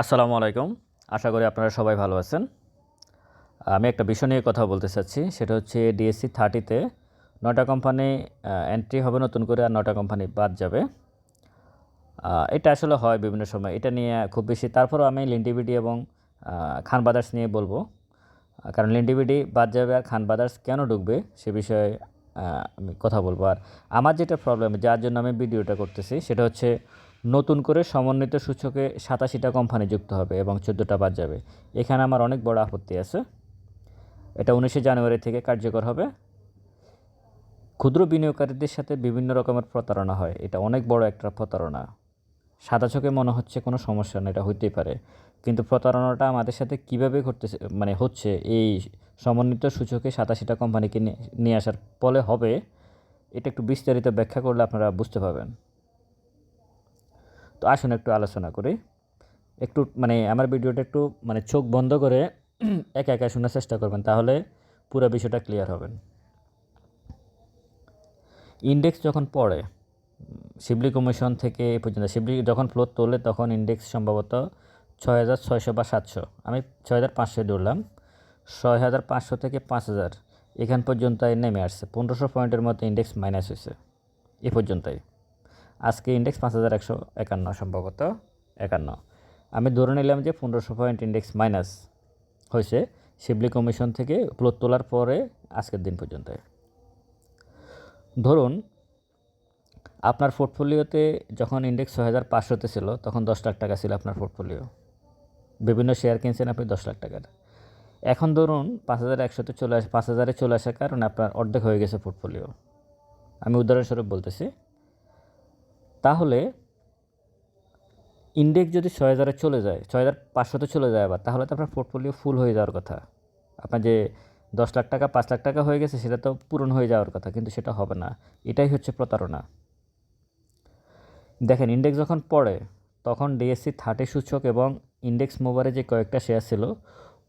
আসসালামু আলাইকুম। আশা করি আপনারা সবাই ভালো আছেন। আমি একটা বিষয় নিয়ে কথা বলতে চাচ্ছি, সেটা হচ্ছে ডিএসসি থার্টিতে নয়টা কোম্পানি এন্ট্রি হবে নতুন করে আর নয়টা কোম্পানি বাদ যাবে। এটা আসলে হয় বিভিন্ন সময়। এটা নিয়ে খুব বেশি, তারপরও আমি লিন্ডিবিডি এবং খান বাদার্স নিয়ে বলব। কারণ লিন্ডিবিডি বাদ যাবে আর খান বাদার্স কেন ঢুকবে, সে বিষয়ে আমি কথা বলব। আর আমার যেটা প্রবলেম যার জন্য আমি ভিডিওটা করতেছি, সেটা হচ্ছে নতুন করে সমন্বিত সূচকে সাতাশিটা কোম্পানি যুক্ত হবে এবং চোদ্দোটা বাদ যাবে। এখানে আমার অনেক বড় আপত্তি আছে। এটা উনিশে জানুয়ারি থেকে কার্যকর হবে। ক্ষুদ্র বিনিয়োগকারীদের সাথে বিভিন্ন রকমের প্রতারণা হয়। এটা অনেক বড় একটা প্রতারণা। সাদা চোখে মনে হচ্ছে কোনো সমস্যা না এটা হইতেই পারে। কিন্তু প্রতারণাটা আমাদের সাথে কীভাবে ঘটতেছে মানে হচ্ছে এই সমন্বিত সূচকে সাতাশিটা কোম্পানিকে নিয়ে- আসার ফলে হবে, এটা একটু বিস্তারিত ব্যাখ্যা করলে আপনারা বুঝতে পারবেন। তো আসুন একটু আলোচনা করি। একটু মানে আমার ভিডিওটা একটু মানে চোখ বন্ধ করে একা একা শোনার চেষ্টা করবেন, তাহলে পুরো বিষয়টা ক্লিয়ার হবেন। ইন্ডেক্স যখন পড়ে, শিবলি কমিশন থেকে এ পর্যন্ত, শিবলি যখন ফ্লোর তোলে তখন ইন্ডেক্স সম্ভবত ছয় হাজার ছয়শো বা সাতশো। আমি ছয় হাজার পাঁচশো ধরলাম, ছয় হাজার পাঁচশো থেকে পাঁচ হাজার, এখান পর্যন্ত নেমে আসছে। পনেরোশো পয়েন্টের মতো ইন্ডেক্স মাইনাস হয়েছে, এ পর্যন্তই। আজকে ইন্ডেক্স পাঁচ হাজার একশো একান্ন সম্ভবত, একান্ন। আমি ধরে নিলাম যে পনেরোশো পয়েন্ট ইন্ডেক্স মাইনাস হয়েছে শিবলি কমিশন থেকে প্লট তোলার পরে আজকের দিন পর্যন্ত। ধরুন, আপনার পোর্টফোলিওতে যখন ইন্ডেক্স ছয় হাজার পাঁচশোতে ছিল, তখন দশ লাখ টাকা ছিল আপনার পোর্টফোলিও বিভিন্ন শেয়ার কিনছেন আপনি দশ লাখ টাকার। এখন ধরুন, পাঁচ হাজার একশোতে চলে আস, পাঁচ হাজারে চলে আসার কারণে আপনার অর্ধেক হয়ে গেছে পোর্টফোলিও আমি উদাহরণস্বরূপ বলতেছি তাহলে ইন্ডেক্স যদি ছয় হাজারে চলে যায়, ছয় হাজার পাঁচশোতে চলে যায় আবার, তাহলে তো আপনার পোর্টফোলিও ফুল হয়ে যাওয়ার কথা। আপনার যে দশ লাখ টাকা, পাঁচ লাখ টাকা হয়ে গেছে, সেটা তো পূরণ হয়ে যাওয়ার কথা, কিন্তু সেটা হবে না। এটাই হচ্ছে প্রতারণা। দেখেন ইন্ডেক্স যখন পড়ে, তখন ডিএসসি থার্টি সূচক এবং ইন্ডেক্স মোবারে যে কয়েকটা শেয়ার ছিল,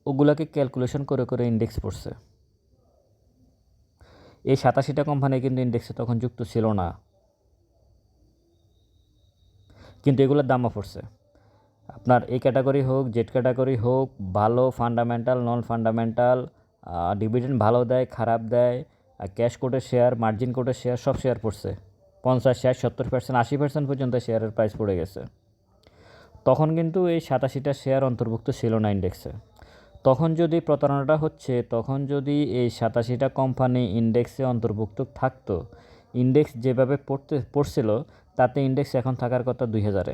ওগুলোকে ক্যালকুলেশন করে করে ইন্ডেক্স পড়ছে। এই সাতাশিটা কোম্পানি কিন্তু ইন্ডেক্সে তখন যুক্ত ছিল না। কিন্তু এগুলোর দামও পড়ছে। আপনার এই ক্যাটাগরি হোক, জেড ক্যাটাগরি হোক, ভালো ফান্ডামেন্টাল নন ফান্ডামেন্টাল ডিভিডেন্ড ভালো দেয়, খারাপ দেয় ক্যাশ কোটের শেয়ার মার্জিন কোটের শেয়ার সব শেয়ার পড়ছে। পঞ্চাশ, ষাট, সত্তর পার্সেন্ট আশি পার্সেন্ট পর্যন্ত শেয়ারের প্রাইস পড়ে গেছে। তখন কিন্তু এই সাতাশিটা শেয়ার অন্তর্ভুক্ত ছিল না ইন্ডেক্সে তখন যদি প্রতারণাটা হচ্ছে, তখন যদি এই সাতাশিটা কোম্পানি ইন্ডেক্সে অন্তর্ভুক্ত থাকতো ইন্ডেক্স যেভাবে পড়তে, পড়ছিল তাতে ইন্ডেক্স এখন থাকার কথা দুই হাজারে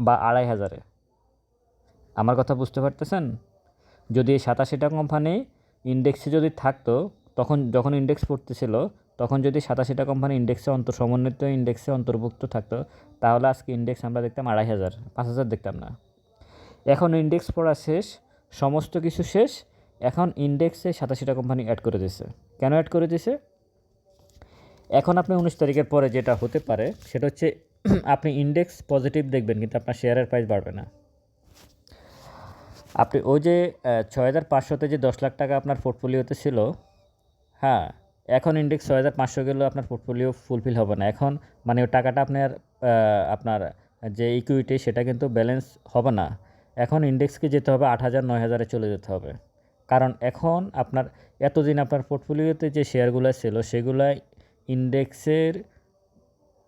বা আড়াই হাজারে। আমার কথা বুঝতে পারতেছেন? যদি এই সাতাশিটা কোম্পানি ইন্ডেক্সে যদি থাকতো, তখন যখন ইন্ডেক্স পড়তেছিল, তখন যদি সাতাশিটা কোম্পানি ইন্ডেক্সে অন্তর সমন্বিত ইন্ডেক্সে অন্তর্ভুক্ত থাকতো, তাহলে আজকে ইন্ডেক্স আমরা দেখতাম আড়াই হাজার, পাঁচ হাজার দেখতাম না। এখন ইন্ডেক্স পড়া শেষ, সমস্ত কিছু শেষ, এখন ইন্ডেক্সে সাতাশিটা কোম্পানি অ্যাড করে দিছে কেন অ্যাড করে দিছে এখন আপনি উনিশ তারিখের পরে যেটা হতে পারে, সেটা হচ্ছে আপনি ইন্ডেক্স পজিটিভ দেখবেন, কিন্তু আপনার শেয়ারের প্রাইস বাড়বে না। আপনি ওই যে ছয় হাজার পাঁচশোতে যে দশ লাখ টাকা আপনার পোর্টফোলিওতে ছিল হ্যাঁ এখন ইন্ডেক্স ছয় হাজার পাঁচশো গেলেও আপনার পোর্টফোলিও ফুলফিল হবে না। এখন মানে ওই টাকাটা আপনার আপনার যে ইকুইটি সেটা কিন্তু ব্যালেন্স হবে না। এখন ইন্ডেক্সকে যেতে হবে আট হাজার, নয় হাজারে চলে যেতে হবে। কারণ এখন আপনার, এতদিন আপনার পোর্টফোলিওতে যে শেয়ারগুলো ছিল সেগুলো ইন্ডেক্সের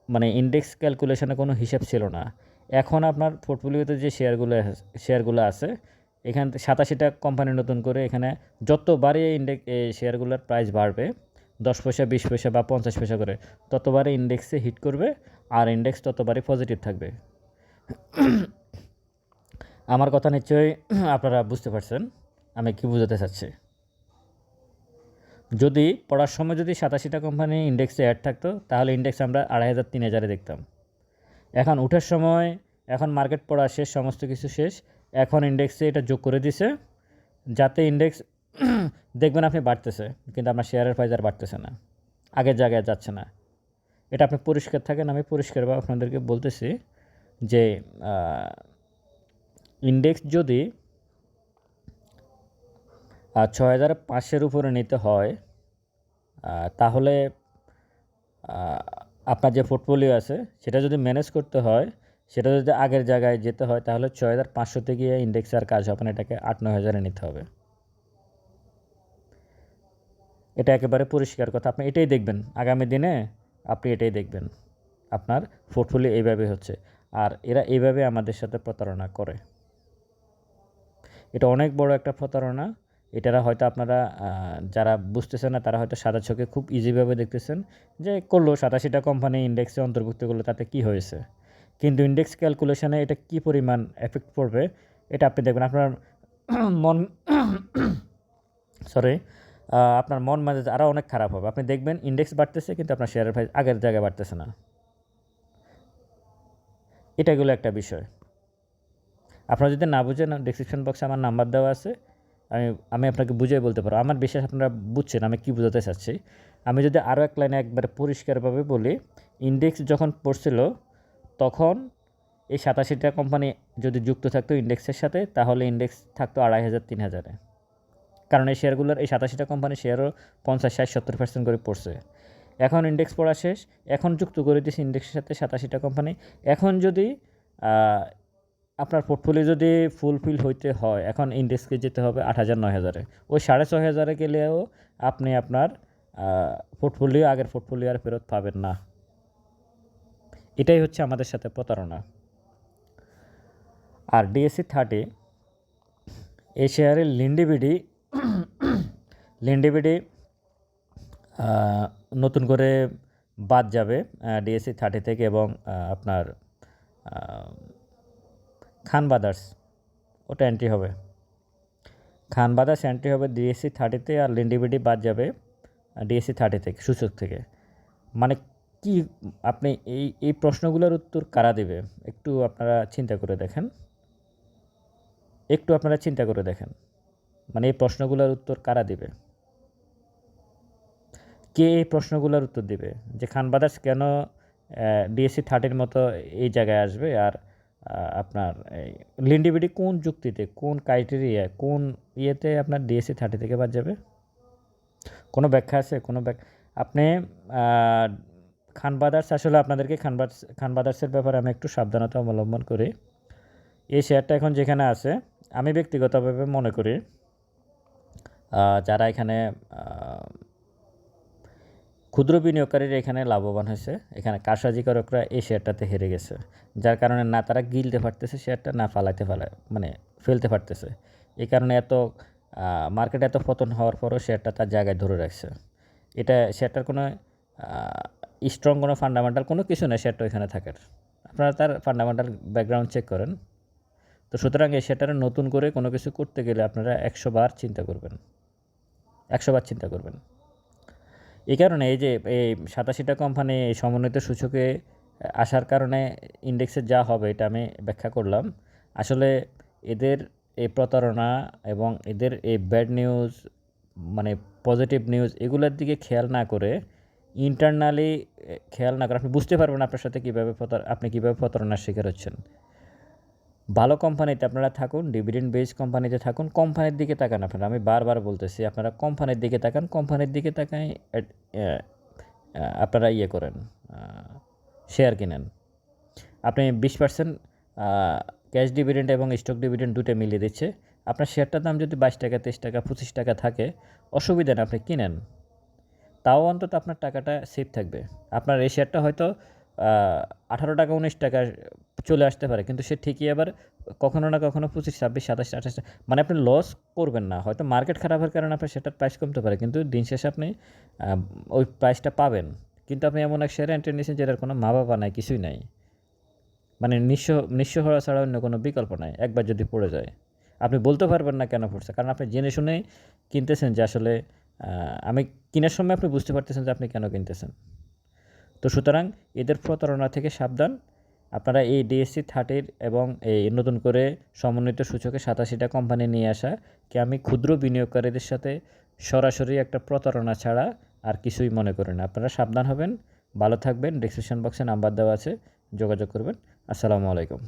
মানে ইন্ডেক্স ক্যালকুলেশনে কোনো হিসাব ছিল না। এখন আপনার পোর্টফোলিওতে যে শেয়ারগুলো শেয়ারগুলো আছে, এখান সাতাশিটা কোম্পানি নতুন করে এখানে যতবারই ইন্ডেক্স শেয়ারগুলোর প্রাইস বাড়বে, দশ পয়সা, বিশ পয়সা বা পঞ্চাশ পয়সা করে, ততবারই ইন্ডেক্সে হিট করবে আর ইন্ডেক্স ততবারই পজিটিভ থাকবে। আমার কথা নিশ্চয়ই আপনারা বুঝতে পারছেন, আমি কি বোঝাতে চাচ্ছি? যদি পড়ার সময় যদি সাতাশিটা কোম্পানি ইন্ডেক্সে অ্যাড থাকতো, তাহলে ইন্ডেক্স আমরা আড়াই হাজার, তিন হাজারে দেখতাম। এখন উঠার সময়, এখন মার্কেট পড়া শেষ, সমস্ত কিছু শেষ, এখন ইন্ডেক্সে এটা যোগ করে দিছে, যাতে ইন্ডেক্স দেখবেন আপনি বাড়তেছে, কিন্তু আপনার শেয়ারের প্রাইস আর বাড়তেছে না। আগের জায়গায় যাচ্ছে না। এটা আপনি পরিষ্কার থাকেন, আমি পরিষ্কারভাবে আপনাদেরকে বলতেছি যে ইন্ডেক্স যদি ছয় হাজার পাঁচশের উপরে নিতে হয়। তাহলে আপনার যে পোর্টফোলিও আছে, সেটা যদি ম্যানেজ করতে হয়, সেটা যদি আগের জায়গায় যেতে হয়, তাহলে ছয় হাজার পাঁচশোতে গিয়ে ইন্ডেক্সে আর কাজ হবে না, এটাকে আট নয় হাজারে নিতে হবে। এটা একেবারে পরিষ্কার কথা। আপনি এটাই দেখবেন। আগামী দিনে আপনি এটাই দেখবেন। আপনার পোর্টফোলিও এইভাবে হচ্ছে। আর এরা এইভাবে আমাদের সাথে প্রতারণা করে। এটা অনেক বড় একটা প্রতারণা। এটারা হয়তো আপনারা যারা বুঝতেছেন না, তারা হয়তো সাদা চোখে খুব ইজিভাবে দেখতেছেন যে করল সাতাশিটা কোম্পানি ইন্ডেক্সে অন্তর্ভুক্ত করল, তাতে কি হয়েছে? কিন্তু ইন্ডেক্স ক্যালকুলেশনে এটা কি পরিমাণ এফেক্ট পড়বে, এটা আপনি দেখবেন। আপনার মন সরি আপনার মন মেজাজ আরও অনেক খারাপ হবে। আপনি দেখবেন ইন্ডেক্স বাড়তেছে, কিন্তু আপনার শেয়ারের প্রাইস আগের জায়গায় বাড়তেছে না। এটাগুলো একটা বিষয়। আপনারা যদি না বুঝেন ডিসক্রিপশন বক্সে আমার নাম্বার দেওয়া আছে। আমি আমি আপনাকে বুঝিয়ে বলতে পারব আমার বিশ্বাস আপনারা বুঝছেন আমি কী বোঝাতে চাচ্ছি। আমি যদি আরও এক লাইনে একবারে পরিষ্কারভাবে বলি ইন্ডেক্স যখন পড়ছিল, তখন এই সাতাশিটা কোম্পানি যদি যুক্ত থাকতো ইন্ডেক্সের সাথে, তাহলে ইন্ডেক্স থাকতো আড়াই হাজার, তিন হাজারে। কারণ এই শেয়ারগুলোর এই সাতাশিটা কোম্পানি শেয়ারও পঞ্চাশ, ষাট, সত্তর পার্সেন্ট করে পড়ছে। এখন ইন্ডেক্স পড়া শেষ, এখন যুক্ত করে দিয়েছে ইন্ডেক্সের সাথে সাতাশিটা কোম্পানি এখন যদি আপনার পোর্টফোলিও যদি ফুলফিল হইতে হয়, এখন ইন্ডেক্সকে যেতে হবে আট হাজার নয় হাজারে। ওই সাড়ে ছয় হাজারে গেলেও আপনি আপনার পোর্টফোলিও আগের পোর্টফোলিও আর ফেরত পাবেন না। এটাই হচ্ছে আমাদের সাথে প্রতারণা। আর ডিএসসি থার্টি এই শেয়ারের লিন্ডিবিডি লিন্ডিবিডি নতুন করে বাদ যাবে ডিএসসি থার্টি থেকে এবং আপনার খান বাদার্স, ওটা এন্ট্রি হবে। খান বাদার্স এন্ট্রি হবে ডিএসসি থার্টিতে আর লিন্ডিবিডি বাদ যাবে ডিএসসি থার্টি থেকে, সূচক থেকে। মানে কি, আপনি এই এই প্রশ্নগুলোর উত্তর কারা দেবে? একটু আপনারা চিন্তা করে দেখেন। একটু আপনারা চিন্তা করে দেখেন। মানে এই প্রশ্নগুলোর উত্তর কারা দেবে? কে এই প্রশ্নগুলোর উত্তর দেবে? যে খান বাদার্স কেন ডিএসসি থার্টির মতো এই জায়গায় আসবে আর আপনার এই লিন্ডিবিডি কোন যুক্তিতে কোন ক্রাইটেরিয়া কোন ইয়েতে আপনার ডিএসসি থার্টি থেকে বাদ যাবে? কোনো ব্যাখ্যা আছে? কোনো ব্যাখ্যা? আপনি আহ, খান বাদার্স আসলে আপনাদেরকে খান বাদার্স খান বাদার্সের ব্যাপারে আমি একটু সাবধানতা অবলম্বন করি। এই শেয়ারটা এখন যেখানে আছে আমি ব্যক্তিগতভাবে মনে করি যারা এখানে ক্ষুদ্র বিনিয়োগকারীরা এখানে লাভবান হয়েছে। এখানে কারসাজিকারকরা এই শেয়ারটাতে হেরে গেছে। যার কারণে না তারা গিলতে পারতেছে, শেয়ারটা না ফালাইতে ফালায় মানে ফেলতে পারতেছে। এই কারণে এত মার্কেটে এত পতন হওয়ার পরও শেয়ারটা তার জায়গায় ধরে রাখছে। এটা শেয়ারটার কোনো স্ট্রং কোনো ফান্ডামেন্টাল কোনো কিছু নেই শেয়ারটা ওইখানে থাকার। আপনারা তার ফান্ডামেন্টাল ব্যাকগ্রাউন্ড চেক করেন। তো সুতরাং এই শেয়ারটার নতুন করে কোনো কিছু করতে গেলে আপনারা একশো বার চিন্তা করবেন। একশো বার চিন্তা করবেন। এই কারণে এই যে, এই সাতাশিটা কোম্পানি এই সমন্বিত সূচকে আসার কারণে ইন্ডেক্সের যা হবে এটা আমি ব্যাখ্যা করলাম। আসলে এদের এই প্রতারণা এবং এদের এই ব্যাড নিউজ মানে পজিটিভ নিউজ এগুলোর দিকে খেয়াল না করে ইন্টারনালি খেয়াল না করে। আপনি বুঝতে পারবেন আপনার সাথে কীভাবে প্রতার, আপনি কীভাবে প্রতারণার শিকার হচ্ছেন। ভালো কোম্পানিতে আপনারা থাকুন ডিভিডেন্ড বেস কোম্পানিতে থাকুন, কোম্পানির দিকে তাকান আপনারা। আমি বারবার বলতেছি, আপনারা কোম্পানির দিকে তাকান, কোম্পানির দিকে তাকাই আপনারা ইয়ে করেন শেয়ার কিনেন। আপনি বিশ পার্সেন্ট ক্যাশ ডিভিডেন্ড এবং স্টক ডিভিডেন্ড দুটো মিলিয়ে দিচ্ছে। আপনার শেয়ারটার দাম যদি বাইশ টাকা, তেইশ টাকা, পঁচিশ টাকা থাকে, অসুবিধা নেই, আপনি কিনেন। তাও অন্তত আপনার টাকাটা সেফ থাকবে। আপনার এই শেয়ারটা হয়তো আঠারো টাকা, উনিশ টাকা চলে আসতে পারে। কিন্তু সে ঠিকই আবার কখনো না কখনো পঁচিশ, ছাব্বিশ, সাতাশ, আঠাশ মানে আপনি লস করবেন না। হয়তো মার্কেট খারাপের কারণে আপনার সেটার প্রাইস কমতে পারে, কিন্তু দিন শেষে আপনি ওই প্রাইসটা পাবেন। কিন্তু আপনি এমন এক শেয়ারে এন্ট্রি নিয়েছেন যেটার কোনো মা বাবা নাই, কিছুই নাই। মানে নিঃস্ব নিঃস্ব হওয়া ছাড়া অন্য কোনো বিকল্প নাই, একবার যদি পড়ে যায়। আপনি বলতে পারবেন না কেন পড়ছে? কারণ আপনি জেনে শুনেই কিনতেছেন যে আসলে আমি কেনার সময় আপনি বুঝতে পারতেছেন যে আপনি কেন কিনতেছেন। তো সুতরাং এদের প্রতারণা থেকে সাবধান আপনারা এই ডিএসসি থার্টির এবং এই নতুন করে সমন্বিত সূচকে সাতাশিটা কোম্পানি নিয়ে আসা কি আমি ক্ষুদ্র বিনিয়োগকারীদের সাথে সরাসরি একটা প্রতারণা ছাড়া আর কিছুই মনে করি না। আপনারা সাবধান হবেন, ভালো থাকবেন ডিসক্রিপশন বক্সে নাম্বার দেওয়া আছে, যোগাযোগ করবেন। আসসালামু আলাইকুম।